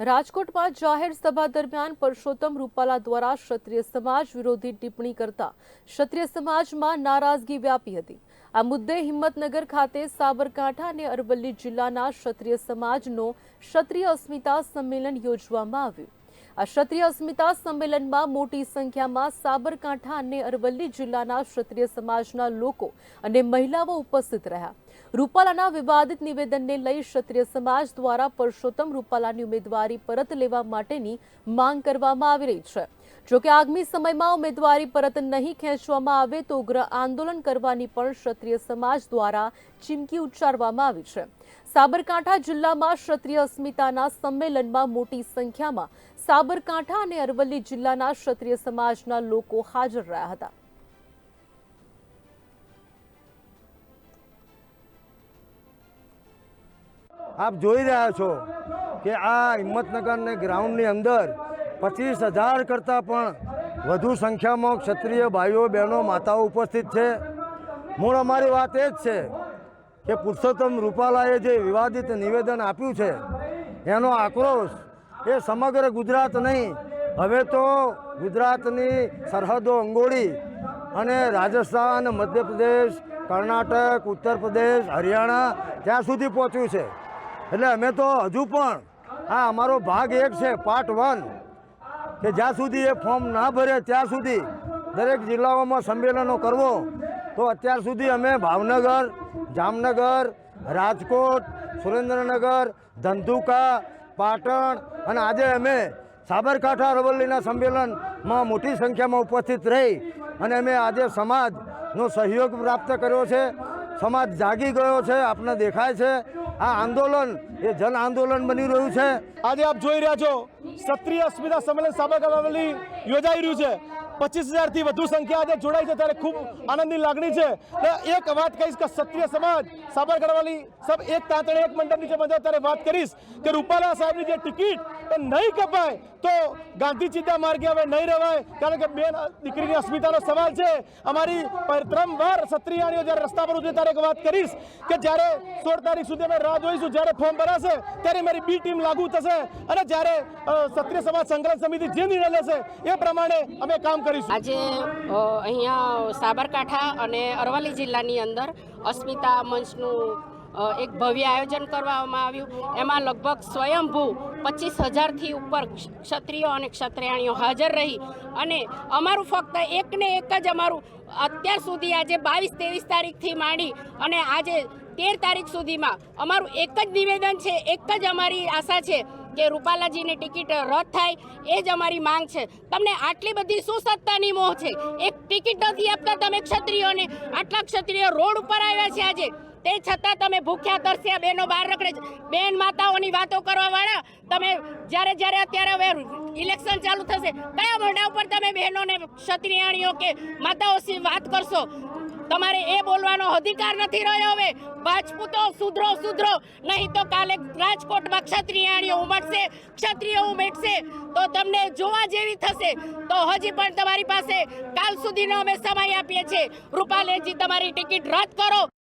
રાજકોટમાં જાહેર સભા દરમિયાન પરસોત્તમ રૂપાલા દ્વારા ક્ષત્રિય સમાજ વિરોધી ટિપ્પણી કરતા ક્ષત્રિય સમાજમાં નારાજગી વ્યાપી હતી. આ મુદ્દે હિંમતનગર ખાતે સાબરકાંઠા અને અરવલ્લી જિલ્લાના ક્ષત્રિય સમાજનો ક્ષત્રિય અસ્મિતા સંમેલન યોજવામાં આવ્યું. આ ક્ષત્રિય અસ્મિતા સંમેલનમાં મોટી સંખ્યામાં સાબરકાંઠા અને અરવલ્લી જિલ્લાના ક્ષત્રિય સમાજના લોકો અને મહિલાઓ ઉપસ્થિત રહ્યા. રૂપાલાના વિવાદિત નિવેદનને લઈ ક્ષત્રિય સમાજ દ્વારા પરસોત્તમ રૂપાલાની ઉમેદવારી પરત લેવા માટેની માંગ કરવામાં આવી રહી છે. જોકે આગામી સમયમાં ઉમેદવારી પરત નહીં ખેંચવામાં આવે તો ઉગ્ર આંદોલન કરવાની પણ ક્ષત્રિય સમાજ દ્વારા ચીમકી ઉચ્ચારવામાં આવી છે. સાબરકાંઠા જિલ્લામાં ક્ષત્રિય અસ્મિતાના સંમેલનમાં મોટી સંખ્યામાં સાબરકાંઠા અને અરવલ્લી જિલ્લાના ક્ષત્રિય સમાજના લોકો હાજર રહ્યા હતા. આપ જોઈ રહ્યા છો કે આ હિંમતનગરને ગ્રાઉન્ડની અંદર પચીસ હજાર કરતાં પણ વધુ સંખ્યામાં ક્ષત્રિય ભાઈઓ બહેનો માતાઓ ઉપસ્થિત છે. મૂળ અમારી વાત એ જ છે કે પુરુષોત્તમ રૂપાલાએ જે વિવાદિત નિવેદન આપ્યું છે, એનો આક્રોશ એ સમગ્ર ગુજરાત નહીં. હવે તો ગુજરાતની સરહદો અંગોળી અને રાજસ્થાન, મધ્યપ્રદેશ, કર્ણાટક ઉત્તર પ્રદેશ હરિયાણા ત્યાં સુધી પહોંચ્યું છે. એટલે અમે તો હજુ પણ આ અમારો ભાગ એક છે પાર્ટ વન કે જ્યાં સુધી એ ફોર્મ ના ભરે ત્યાં સુધી દરેક જિલ્લાઓમાં સંમેલનો કરવો તો અત્યાર સુધી અમે ભાવનગર, જામનગર, રાજકોટ, સુરેન્દ્રનગર, ધંધુકા, પાટણ અને આજે અમે સાબરકાંઠા અરવલ્લીના સંમેલનમાં મોટી સંખ્યામાં ઉપસ્થિત રહી અને અમે આજે સમાજનો સહયોગ પ્રાપ્ત કર્યો છે. સમાજ જાગી ગયો છે, આપને દેખાય છે. આ આંદોલન, એ જન આંદોલન બની રહ્યું છે. આજે આપ જોઈ રહ્યા છો, ક્ષત્રિય અસ્મિતા સંમેલન સાબરકાંઠામાં યોજાઈ રહ્યું છે. પચીસ હજારથી વધુ સંખ્યા આજે જોડાઈ છે ત્યારે ખૂબ આનંદની લાગણી છે. એક વાત કહીશ કે ક્ષત્રિય સમાજ, સાબરકાંઠાવાળી સબ એક તાંતણે એક મંડપ નીચે બંધાય ત્યારે વાત કરીશ કે રૂપાલા સાહેબની જે ટિકિટ એ નહીં કપાય તો ગાંધી ચિંતા માર્ગે હવે નહીં રહેવાય. કારણ કે બેન દીકરીની અસ્મિતાનો સવાલ છે. અમારી ત્રણવાર ક્ષત્રિયાણીઓ જ્યારે રસ્તા પર ઉતરે ત્યારે વાત કરીશ કે જ્યારે સોળ તારીખ સુધી અમે રાહ જોઈશું, જ્યારે ફોર્મ ભરાશે, ત્યારે મારી બી ટીમ લાગુ થશે. અને જ્યારે ક્ષત્રિય સમાજ સંગ્રહ સમિતિ જે નિર્ણય લેશે, એ પ્રમાણે અમે કામ કરીશું? આજે અહીંયા સાબરકાંઠા અને અરવલ્લી જિલ્લાની અંદર અસ્મિતા મંચનું એક ભવ્ય આયોજન કરવામાં આવ્યું. એમાં લગભગ સ્વયંભૂ પચીસ હજારથી ઉપર ક્ષત્રિયો અને ક્ષત્રિયાણીઓ હાજર રહી અને અમારું ફક્ત એકને એક જ અમારું અત્યાર સુધી આજે બાવીસ ત્રેવીસ તારીખથી માંડી અને આજે તેર તારીખ સુધીમાં અમારું એક જ નિવેદન છે, એક જ અમારી આશા છે કે રૂપાલાજીની ટિકિટ રદ થાય, એ જ અમારી માંગ છે. તમને આટલી બધી શું સત્તાની મોહ છે. એક ટિકિટ નથી આપતા તમે ક્ષત્રિયોને. આટલા ક્ષત્રિયો રોડ ઉપર આવ્યા છે આજે. તે છતાં તમે ભૂખ્યા, તરસ્યા બહેનો બહાર રખડે બેન માતાઓની વાતો કરવા વાળા તમે જ્યારે જ્યારે, અત્યારે હવે ઇલેક્શન ચાલુ થશે, કયા મોઢા ઉપર તમે બહેનોને ક્ષત્રિયાણીઓ કે માતાઓ વાત કરશો? તમારે એ બોલવાનો અધિકાર નથી રહ્યો હવે. રાજપૂતો સુધરો સુધરો. નહીં તો કાલે રાજકોટમાં ક્ષત્રિયાણીઓ ઉમટશે, ક્ષત્રિય ઉમેટશે. તો તમને જોવા જેવી થશે. તો હજી પણ તમારી પાસે કાલ સુધીનો અમે સમય આપીએ છીએ. રૂપાલેજી, તમારી ટિકિટ રદ કરો.